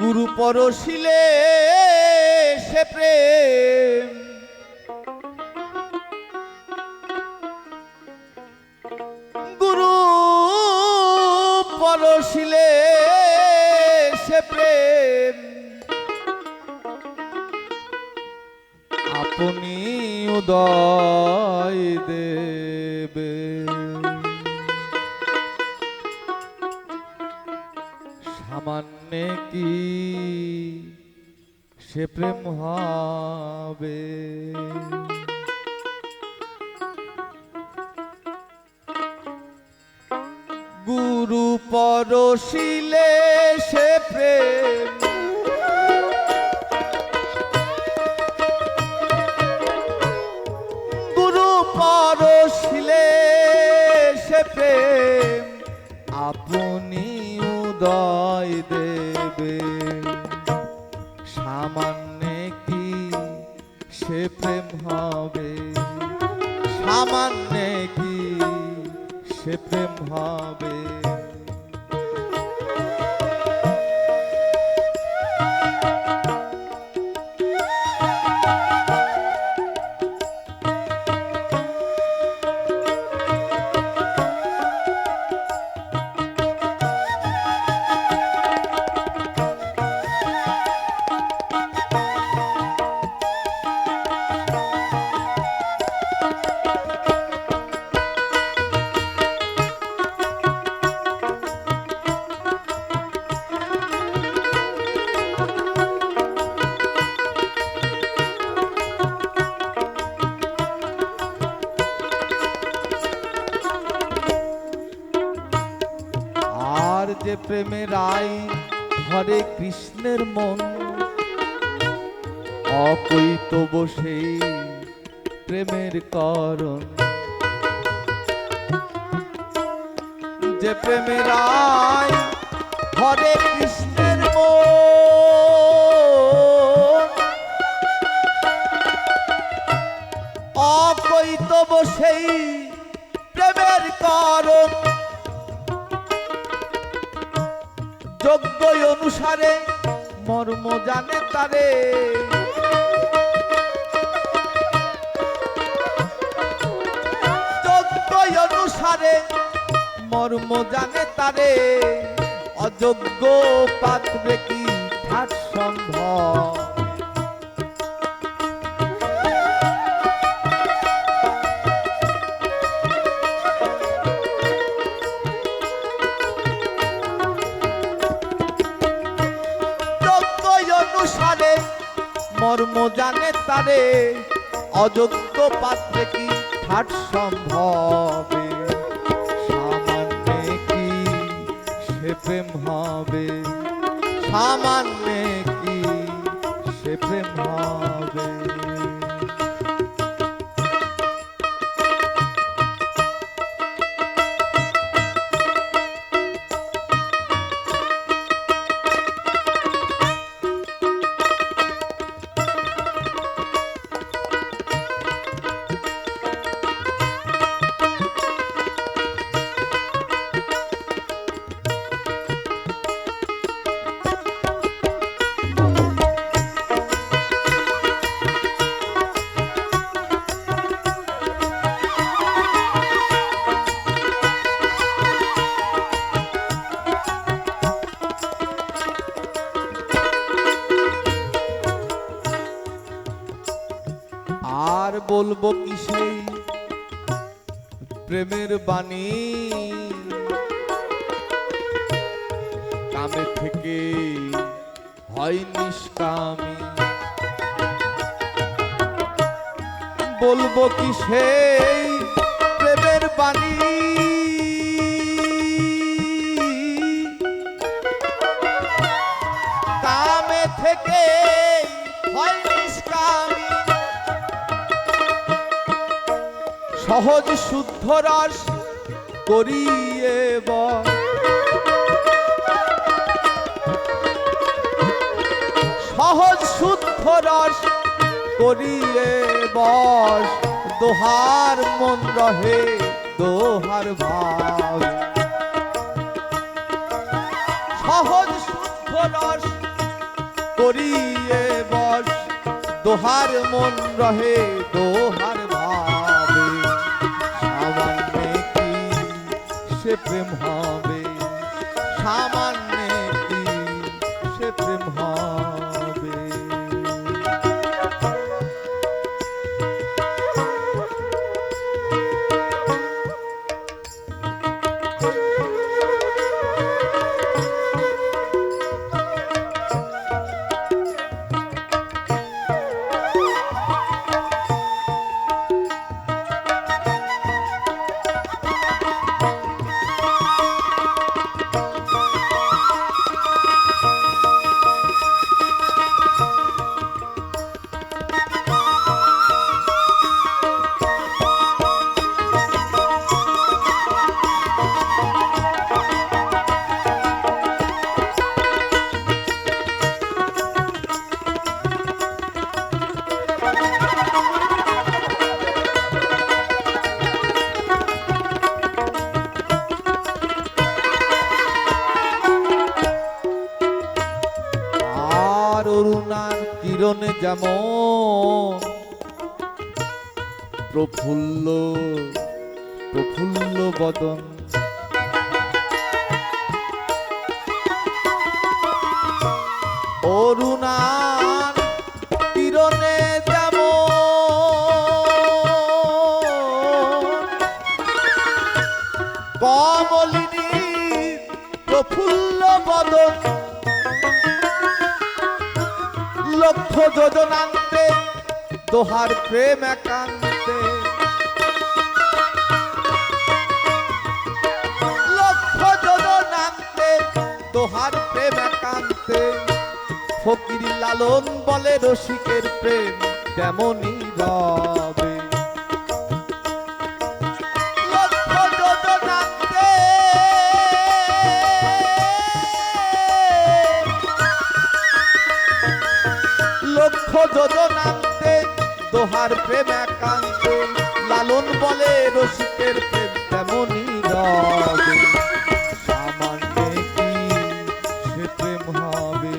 গুরু পরশিলে সে প্রেম। গুরু পরশিলে সে প্রেম। আপনি উদয় দেবে। সামান্য কি সে প্রেম হবে? গুরু পরশিলে সে প্রেম প্রেম হবে সামান্য কি সে প্রেম হবে। যে প্রেমের আই, হরে কৃষ্ণের মন। অকৈত বসেই প্রেমের করণ। যে প্রেমের আই, হরে কৃষ্ণের মন। অকৈত বসেই প্রেমের করণ। যোগ্য অনুসারে মর্ম জানে তারে। যোগ্য অনুসারে মর্ম জানে তারে। অযোগ্য পাত্রে কি সম্ভব? মর্ম জানে তারে। অযোগ্য পাত্রে কি ঠাট সম্ভবে? সামান্য কি সে প্রেম হবে? সামান্য কি সে প্রেম হবে? আর বলব কি সেই প্রেমের বাণী। কামে থেকে হয় নিষ্কামী। বলব কি সেই প্রেমের বাণী? কামে থেকে সহজ শুদ্ধ রাস করিয়ে সহজ শুদ্ধ রাস করিয়ে বস, দোহার মন রহে, দোহার ভাব। সহজ শুদ্ধ রস করিয়ে বস, দোহার মন রহে, দোহার সে প্রেম হবে। সামান্যে আর অরুণার কিরণে যেমন প্রফুল্ল প্রফুল্ল বদন। অরুণার কিরণে যেমন কমলিনী প্রফুল্ল বদন। যোজনান্তে দোহার প্রেম একান্তে। লক্ষ যোজনান্তে দোহার প্রেম একান্তে। ফকির লালন বলে রসিকের প্রেম, তেমনই রবে যোজনান্তে দোহার প্রেম একান্তে লালন বলে রসিকের প্রেম তেমনই রবে। সামান্যে কি সে প্রেম হবে?